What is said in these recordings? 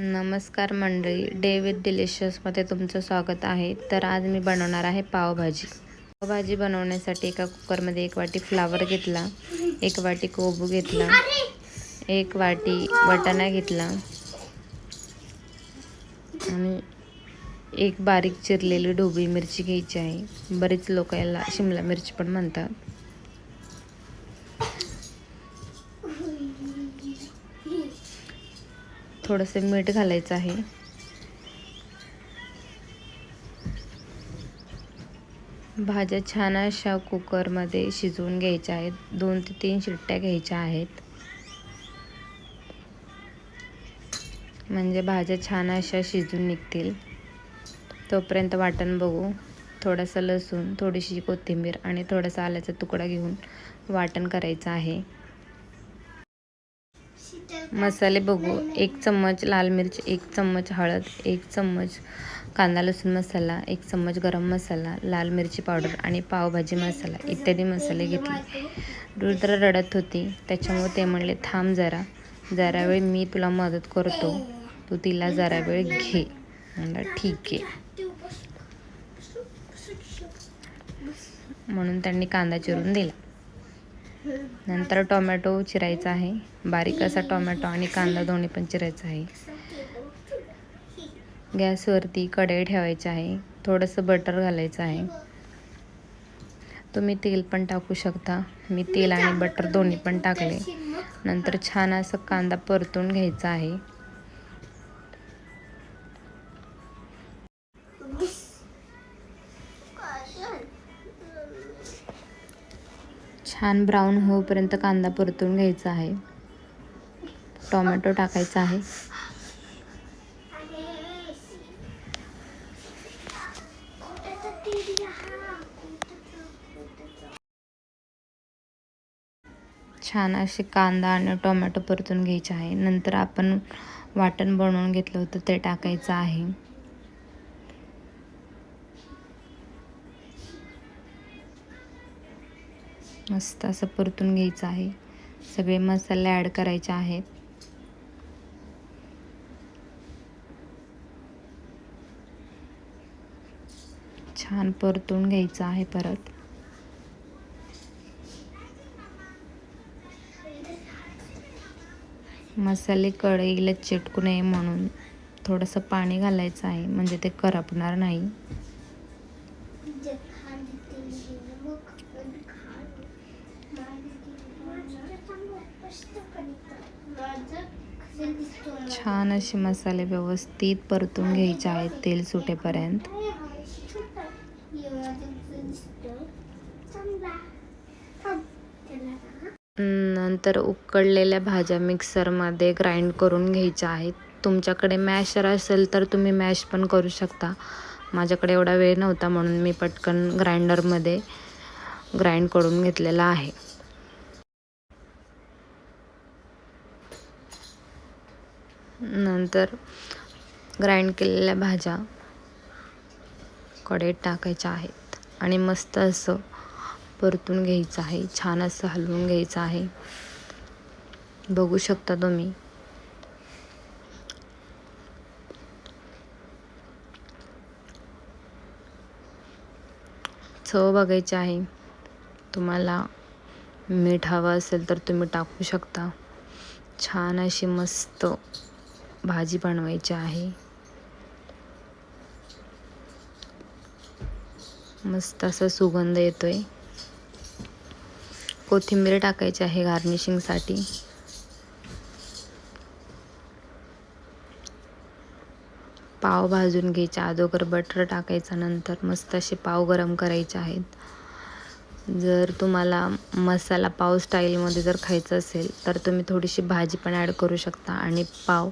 नमस्कार मंडळी day with डिलिशियसमध्ये तुमचं स्वागत आहे. तर आज मी बनवणार आहे पावभाजी. पावभाजी बनवण्यासाठी एका कुकरमध्ये एक वाटी फ्लावर घेतला एक वाटी कोबू घेतला एक वाटी वटाणा घेतला आणि एक बारीक चिरलेली ढोबळी मिरची घ्यायची आहे. बरीच लोक याला शिमला मिरची पण म्हणतात. थोडंसं मीठ घालायचं आहे. भाज्या छान अशा कुकरमध्ये शिजवून घ्यायच्या आहेत. दोन ते तीन शिट्ट्या घ्यायच्या आहेत. म्हणजे भाज्या छान अशा शिजून निघतील. तोपर्यंत वाटण बघू. थोडासा लसूण थोडीशी कोथिंबीर आणि थोडासा आल्याचा तुकडा घेऊन वाटण करायचं आहे. मसाले बघू. एक चम्मच लाल मिरच एक चम्मच हळद एक चम्मच कांदा लसूण मसाला एक चम्मच गरम मसाला लाल मिरची पावडर आणि पावभाजी मसाला इत्यादी मसाले घेतले. रुद्र रडत होती. त्याच्यामुळे ते म्हणले थांब जरा. जरा वेळ मी तुला मदत करतो. तू तिला जरा वेळ घे. म्हणलं ठीक आहे. म्हणून त्यांनी कांदा चिरून दिला. नंतर टोमॅटो चिरायचा आहे. बारीक असा टोमॅटो आणि कांदा दोन्ही पण चिरायचा आहे. गॅसवरती कढई ठेवायची आहे. थोडंसं बटर घालायचं आहे. तुम्ही तेल पण टाकू शकता. मी तेल आणि बटर दोन्ही पण टाकले. नंतर छान असं कांदा परतून घ्यायचा आहे. छान ब्राऊन होईपर्यंत कांदा परतून घ्यायचा आहे. टोमॅटो टाकायचा आहे. छान असे कांदा आणि टोमॅटो परतून घ्यायचे आहे. नंतर आपण वाटण बनवून घेतलं होतं ते टाकायचं आहे. मस्त असं परतून घ्यायचं आहे. सगळे मसाले ॲड करायचे आहेत. छान परतून घ्यायचं आहे परत. मसाले कढईला चिटकू नये म्हणून थोडंसं पाणी घालायचं आहे म्हणजे ते करपणार नाही. छान असे मसाले व्यवस्थित परतून घ्यायचे आहेत तेल सुटेपर्यंत. नंतर उकडलेल्या भाज्या मिक्सरमध्ये ग्राइंड करून घ्यायच्या आहेत. तुमच्याकडे मॅशर असेल तर तुम्ही मॅश पण करू शकता. माझ्याकडे एवढा वेळ नव्हता म्हणून मी पटकन ग्राइंडरमध्ये ग्राइंड करून घेतलेला आहे. नंतर ग्राइंड केलेल्या भाज्या कडेत टाकायच्या आहेत आणि मस्त असं परतून घ्यायचं आहे. छान असं हलवून घ्यायचं आहे. बघू शकता तुम्ही. चव बघायची आहे. तुम्हाला मीठ हवं असेल तर तुम्ही टाकू शकता. छान अशी मस्त भाजी बनवायची आहे. मस्त असा सुगंध येतोय. कोथिंबीर टाकायची आहे गार्निशिंगसाठी पाव भाजून घ्यायचे. अगोदर बटर टाकायचा नंतर मस्त असे पाव गरम करायचे आहेत. जर तुम्हाला मसाला पाव स्टाईलमध्ये जर खायचं असेल तर तुम्ही थोडीशी भाजी पण ॲड करू शकता आणि पाव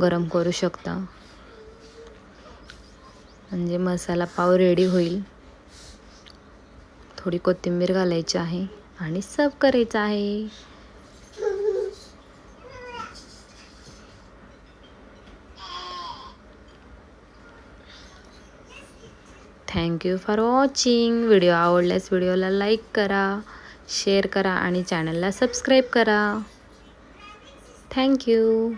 गरम करू शकता. म्हणजे मसाला पाव रेडी होईल. थोडी कोथिंबीर घालायची आहे आणि सर्व करायचं आहे. थँक्यू फॉर वॉचिंग व्हिडिओ आवडल्यास व्हिडिओला लाईक करा शेअर करा आणि चॅनलला सबस्क्राईब करा. थँक्यू